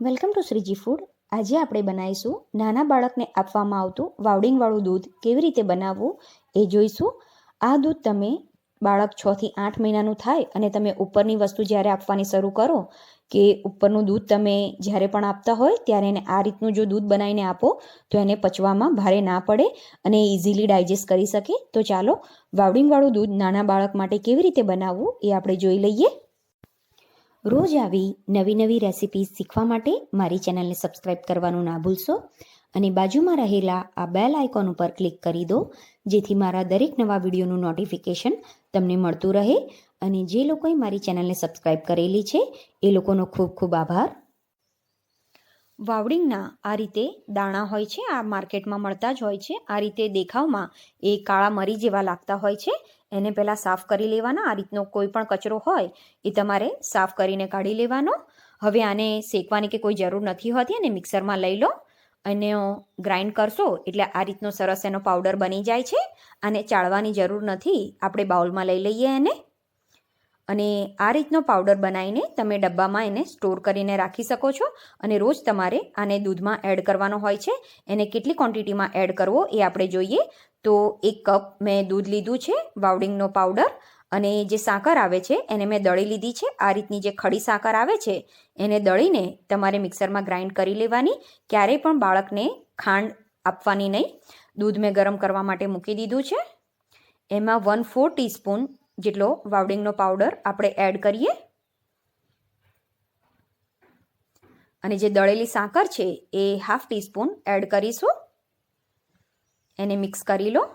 Welcome to Shriji food. આજે આપણે બનાવીશું નાના બાળકને આપવામાં આવતું વાવડિંગવાળું દૂધ કેવી રીતે બનાવવું એ જોઈશું. આ દૂધ તમે બાળક છથી આઠ મહિનાનું થાય અને તમે ઉપરની વસ્તુ જ્યારે આપવાની શરૂ કરો કે ઉપરનું દૂધ તમે જ્યારે પણ આપતા હોય ત્યારે એને આ રીતનું જો દૂધ બનાવીને આપો તો એને પચવામાં ભારે ના પડે અને ઇઝીલી ડાયજેસ્ટ કરી શકે. તો ચાલો વાવડિંગવાળું દૂધ નાના બાળક માટે કેવી રીતે બનાવવું એ આપણે જોઈ લઈએ. રોજ આવી નવી નવી રેસિપી શીખવા માટે મારી ચેનલને સબસ્ક્રાઇબ કરવાનું ના ભૂલશો અને બાજુમાં રહેલા આ બેલ આઇકોન ઉપર ક્લિક કરી દો, જેથી મારા દરેક નવા વિડીયોનું નોટિફિકેશન તમને મળતું રહે. અને જે લોકોએ મારી ચેનલને સબસ્ક્રાઇબ કરેલી છે, એ લોકોનો ખૂબ ખૂબ આભાર. વાવડિંગના આ રીતે દાણા હોય છે, આ માર્કેટમાં મળતા જ હોય છે. આ રીતે દેખાવમાં એ કાળા મરી જેવા લાગતા હોય છે. એને પહેલાં સાફ કરી લેવાના, આ રીતનો કોઈ પણ કચરો હોય એ તમારે સાફ કરીને કાઢી લેવાનો. હવે આને શેકવાની કે કોઈ જરૂર નથી હોતી અને મિક્સરમાં લઈ લો અને ગ્રાઇન્ડ કરશો એટલે આ રીતનો સરસ એનો પાવડર બની જાય છે. અને ચાળવાની જરૂર નથી. આપણે બાઉલમાં લઈ લઈએ એને. અને આ રીતનો પાવડર બનાવીને તમે ડબ્બામાં એને સ્ટોર કરીને રાખી શકો છો. અને રોજ તમારે આને દૂધમાં એડ કરવાનો હોય છે. એને કેટલી ક્વોન્ટિટીમાં એડ કરવો એ આપણે જોઈએ. તો એક કપ મેં દૂધ લીધું છે, વાવડિંગનો પાવડર. અને જે સાકર આવે છે, એને મેં દળી લીધી છે. આ રીતની જે ખડી સાકર આવે છે, એને દળીને તમારે મિક્સરમાં ગ્રાઇન્ડ કરી લેવાની. ક્યારેય પણ બાળકને ખાંડ આપવાની નહીં. દૂધ મેં ગરમ કરવા માટે મૂકી દીધું છે. એમાં વન ફોર ટીસ્પૂન જેટલો વાવડિંગનો પાવડર આપણે એડ કરીએ. અને જે દળેલી સાકર છે એ હાફ ટીસ્પૂન એડ કરીશું. એને મિક્સ કરી લો.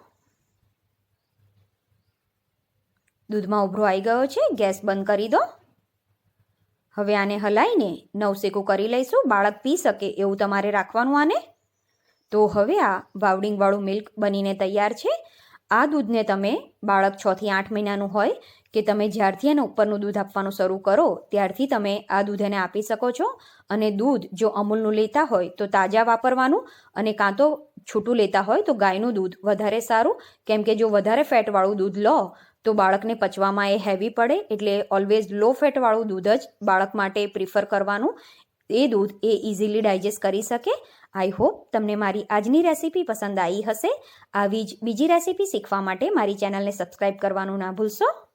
દૂધમાં ઉભરો આવી ગયો છે, ગેસ બંધ કરી દો. હવે આને હલાઈને નવસેકું કરી લઈશું. બાળક પી શકે એવું તમારે રાખવાનું આને. તો હવે આ વાવડિંગવાળું મિલ્ક બનીને તૈયાર છે. આ દૂધને તમે બાળક છથી આઠ મહિનાનું હોય કે તમે જ્યારથી એને ઉપરનું દૂધ આપવાનું શરૂ કરો, ત્યારથી તમે આ દૂધ એને આપી શકો છો. અને દૂધ જો અમૂલનું લેતા હોય તો તાજા વાપરવાનું અને કાં તો છૂટું લેતા હોય તો ગાયનું દૂધ વધારે સારું. કેમ કે જો વધારે ફેટવાળું દૂધ લો, તો બાળકને પચવામાં એ હેવી પડે એટલે ઓલવેઝ લો ફેટવાળું દૂધ જ બાળક માટે પ્રિફર કરવાનું. એ દૂધ એ ઇઝીલી ડાયજેસ્ટ કરી શકે. આઈ હોપ તમને મારી આજની રેસીપી પસંદ આવી હશે. આવી જ બીજી રેસીપી શીખવા માટે મારી ચેનલને સબસ્ક્રાઈબ કરવાનું ના ભૂલશો.